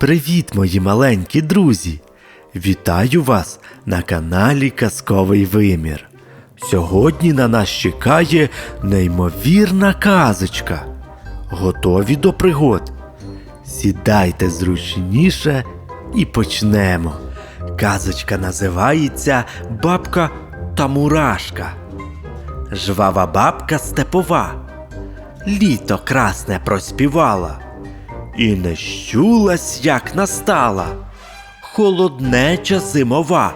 Привіт, мої маленькі друзі! Вітаю вас на каналі Казковий Вимір. Сьогодні на нас чекає неймовірна казочка. Готові до пригод? Сідайте зручніше і почнемо. Казочка називається Бабка та Мурашка. Жвава бабка степова. Літо красне проспівала. І не щулась, як настала, холоднеча зимова.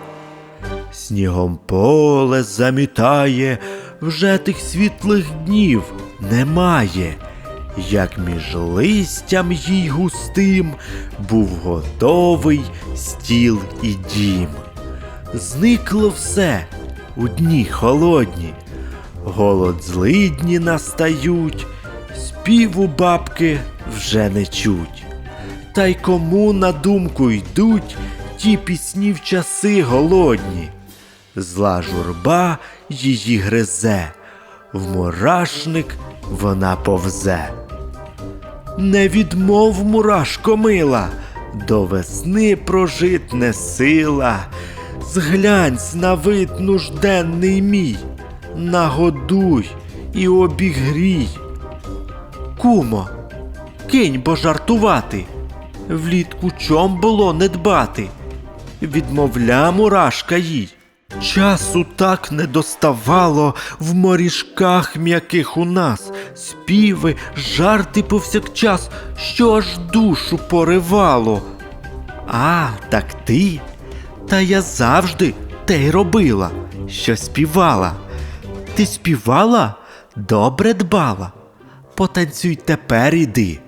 Снігом поле замітає, вже тих світлих днів немає, як між листям їй густим був готовий стіл і дім. Зникло все у дні холодні, голод злидні настають, співу бабки вже не чуть. Та й кому на думку йдуть ті пісні в часи голодні. Зла журба її гризе, в мурашник вона повзе. Не відмов, мурашко мила, до весни прожит не сила. Зглянься на вид нужденний мій, нагодуй і обігрій. Кумо, кинь бо жартувати, влітку чом було не дбати, відмовля мурашка їй. Часу так не доставало в моріжках м'яких у нас, співи, жарти повсякчас, що аж душу поривало. А, так ти? Та я завжди те й робила, що співала. Ти співала? Добре дбала. Потанцюй тепер іди.